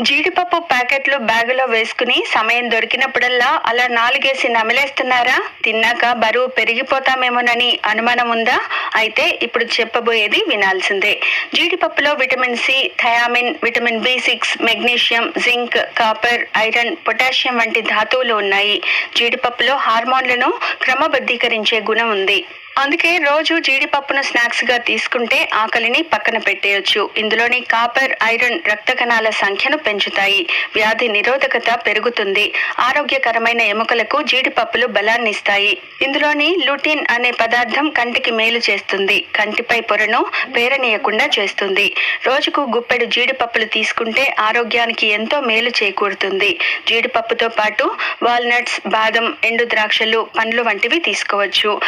జీడిపప్పు ప్యాకెట్లు బ్యాగులో వేసుకుని సమయం దొరికినప్పుడల్లా అలా నాలుగేసి నమిలేస్తున్నారా? తిన్నాక బరువు పెరిగిపోతామేమోనని అనుమానం ఉందా? అయితే ఇప్పుడు చెప్పబోయేది వినాల్సిందే. జీడిపప్పులో vitamin C thiamine vitamin B six magnesium zinc copper iron potassium వంటి ధాతువులు ఉన్నాయి. జీడిపప్పులో హార్మోన్లను క్రమబద్ధీకరించే గుణం ఉంది. అందుకే రోజు జీడిపప్పును స్నాక్స్గా తీసుకుంటే ఆకలిని పక్కన పెట్టేయొచ్చు. ఇందులోని కాపర్ ఐరన్ రక్త కణాల సంఖ్యను పెంచుతాయి. వ్యాధి నిరోధకత పెరుగుతుంది. ఆరోగ్యకరమైన ఎముకలకు జీడిపప్పులు బలాన్ని ఇస్తాయి ఇందులోని లుటిన్ అనే పదార్థం కంటికి మేలు చేస్తుంది. కంటిపై పొరను పేరనీయకుండా చేస్తుంది. రోజుకు గుప్పెడు జీడిపప్పులు తీసుకుంటే ఆరోగ్యానికి ఎంతో మేలు చేకూరుతుంది. జీడిపప్పుతో పాటు వాల్నట్స్ బాదం ఎండు ద్రాక్షలు పండ్లు వంటివి తీసుకోవచ్చు.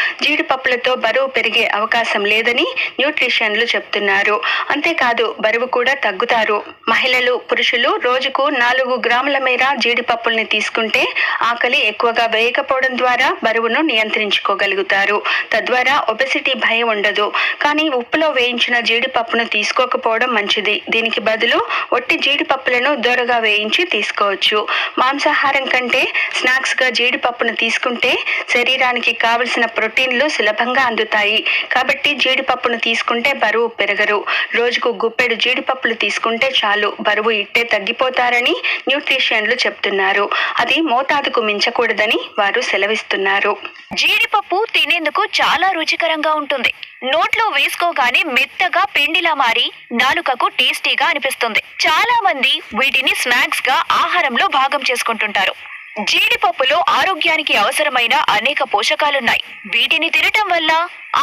జీడిపప్పులతో బరువు పెరిగే అవకాశం లేదని న్యూట్రిషన్లు చెప్తున్నారు. అంతేకాదు బరువు కూడా తగ్గుతారు. మహిళలు పురుషులు రోజుకు నాలుగు గ్రాముల మేర జీడిపప్పుల్ని తీసుకుంటే ఆకలి ఎక్కువగా వేయకపోవడం ద్వారా బరువును నియంత్రించుకోగలుగుతారు. తద్వారా ఒబెసిటీ భయం ఉండదు. కానీ ఉప్పులో వేయించిన జీడిపప్పును తీసుకోకపోవడం మంచిది. దీనికి బదులు ఒట్టి జీడిపప్పులను దూరగా వేయించి తీసుకోవచ్చు. మాంసాహారం కంటే స్నాక్స్గా జీడిపప్పును తీసుకుంటే శరీరానికి కావలసిన ప్రోటీన్లు సులభంగా అందుతాయి. కాబట్టి జీడిపప్పును తీసుకుంటే బరువు పెరగరు. రోజుకు గుప్పెడు జీడిపప్పులు తీసుకుంటే చాలు. బరువు ఇట్టే తగ్గిపోతారని న్యూట్రిషియన్లు చెప్తున్నారు. అది మోతాదుకు మించకూడదని వారు సెలవిస్తున్నారు. జీడిపప్పు తినేందుకు చాలా రుచికరంగా ఉంటుంది. నోట్లో వేసుకోగానే మెత్తగా పిండిలా మారి నాలుకకు టేస్టీగా అనిపిస్తుంది. చాలా మంది వీటిని స్నాక్స్గా ఆహారంలో భాగం చేసుకుంటుంటారు. జీడిపప్పులో ఆరోగ్యానికి అవసరమైన అనేక పోషకాలున్నాయి. వీటిని తినటం వల్ల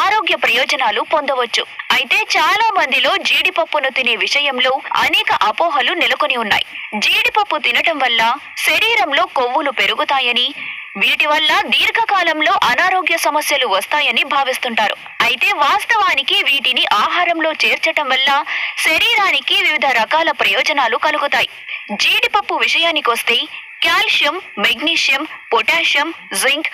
ఆరోగ్య ప్రయోజనాలు పొందవచ్చు. అయితే చాలా మందిలో జీడిపప్పును తినే విషయంలో అనేక అపోహలు నెలకొని ఉన్నాయి. జీడిపప్పు తినటం వల్ల శరీరంలో కొవ్వులు పెరుగుతాయని వీటి వల్ల దీర్ఘకాలంలో అనారోగ్య సమస్యలు వస్తాయని భావిస్తుంటారు. అయితే వాస్తవానికి వీటిని ఆహారంలో చేర్చటం వల్ల శరీరానికి వివిధ రకాల ప్రయోజనాలు కలుగుతాయి. జీడిపప్పు విషయానికొస్తే calcium magnesium potassium zinc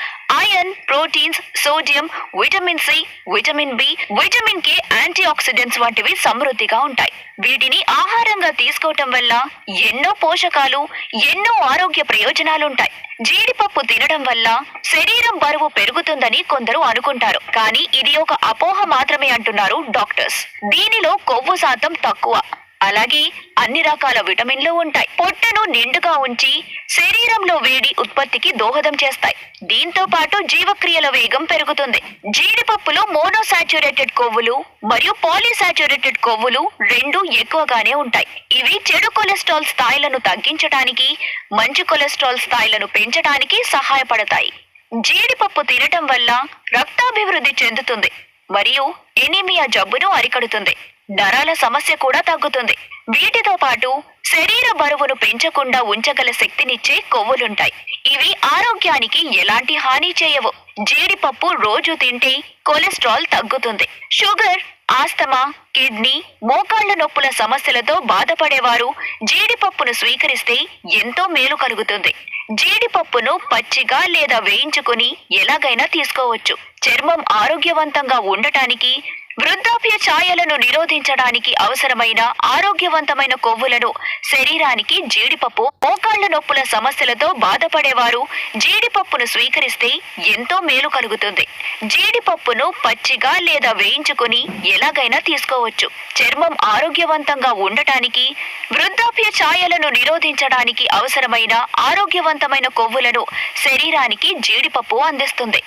iron proteins sodium vitamin C vitamin B vitamin K antioxidants వంటివి సమృద్ధిగా ఉంటాయి. వీటిని ఆహారంగా తీసుకోవటం వల్ల ఎన్నో పోషకాలు ఎన్నో ఆరోగ్య ప్రయోజనాలుంటాయి. జీడిపప్పు తినడం వల్ల శరీరం బరువు పెరుగుతుందని కొందరు అనుకుంటారు. కానీ ఇది ఒక అపోహ మాత్రమే అంటున్నారు డాక్టర్స్. దీనిలో కొవ్వు శాతం తక్కువ. అలాగే అన్ని రకాల విటమిన్లు ఉంటాయి. పొట్టను నిండుగా ఉంచి శరీరంలో వేడి ఉత్పత్తికి దోహదం చేస్తాయి. దీంతో పాటు జీవక్రియల వేగం పెరుగుతుంది. జీడిపప్పులో మోనోసాచురేటెడ్ కొవ్వులు మరియు పాలీసాచురేటెడ్ కొవ్వులు రెండు ఎక్కువగానే ఉంటాయి. ఇవి చెడు కొలెస్ట్రాల్ స్థాయిలను తగ్గించడానికి మంచి కొలెస్ట్రాల్ స్థాయిలను పెంచడానికి సహాయపడతాయి. జీడిపప్పు తినటం వల్ల రక్తాభివృద్ధి చెందుతుంది మరియు ఎనీమియా జబ్బును అరికడుతుంది. నరాల సమస్య కూడా తగ్గుతుంది. వీటితో పాటు శరీర బరువును పెంచకుండా ఉంచగల శక్తినిచ్చే కొవ్వులుంటాయి. ఇవి ఆరోగ్యానికి ఎలాంటి హాని చేయవు. జీడిపప్పు రోజు తింటే కొలెస్ట్రాల్ తగ్గుతుంది. షుగర్ ఆస్తమా కిడ్నీ మోకాళ్ళ నొప్పుల సమస్యలతో బాధపడేవారు జీడిపప్పును స్వీకరిస్తే ఎంతో మేలు కలుగుతుంది. జీడిపప్పును పచ్చిగా లేదా వేయించుకుని ఎలాగైనా తీసుకోవచ్చు. చర్మం ఆరోగ్యవంతంగా ఉండటానికి వృద్ధాప్య ఛాయలను నిరోధించడానికి అవసరమైన ఆరోగ్యవంతమైన కొవ్వులను శరీరానికి జీడిపప్పు మోకాళ్ళ నొప్పుల సమస్యలతో బాధపడేవారు. జీడిపప్పును స్వీకరిస్తే ఎంతో మేలు కలుగుతుంది. జీడిపప్పును పచ్చిగా లేదా వేయించుకుని ఎలాగైనా తీసుకోవచ్చు. చర్మం ఆరోగ్యవంతంగా ఉండటానికి వృద్ధాప్య ఛాయలను నిరోధించడానికి అవసరమైన ఆరోగ్యవంతమైన కొవ్వులను శరీరానికి జీడిపప్పు అందిస్తుంది.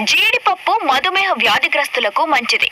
జీడిపప్పు మధుమేహ వ్యాధిగ్రస్తులకు మంచిది.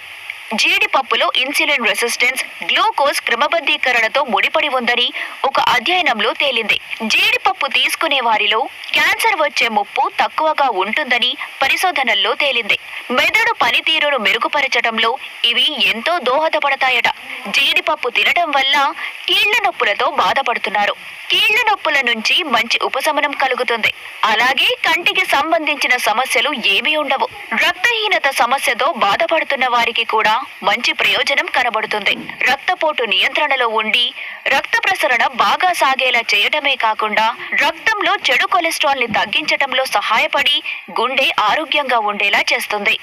జీడిపప్పులో ఇన్సులిన్ రెసిస్టెన్స్ గ్లూకోజ్ క్రమబద్ధీకరణతో ముడిపడి ఉందని ఒక అధ్యయనంలో తేలింది. జీడిపప్పు తీసుకునే వారిలో క్యాన్సర్ వచ్చే ముప్పు తక్కువగా ఉంటుందని పరిశోధనల్లో తేలింది. మెదడు పనితీరును మెరుగుపరచడంలో ఇవి ఎంతో దోహదపడతాయట. జీడిపప్పు తినడం వల్ల కీళ్ళ నొప్పులతో బాధపడుతున్నారు. కీళ్ళ నొప్పుల నుంచి మంచి ఉపశమనం కలుగుతుంది. అలాగే కంటికి సంబంధించిన సమస్యలు ఏమీ ఉండవు. రక్తహీనత సమస్యతో బాధపడుతున్న వారికి కూడా మంచి ప్రయోజనం కనబడుతుంది. రక్తపోటు నియంత్రణలో ఉండి రక్త ప్రసరణ బాగా సాగేలా చేయటమే కాకుండా రక్తంలో చెడు కొలెస్ట్రాల్ని తగ్గించటంలో సహాయపడి గుండె ఆరోగ్యంగా ఉండేలా చేస్తుంది.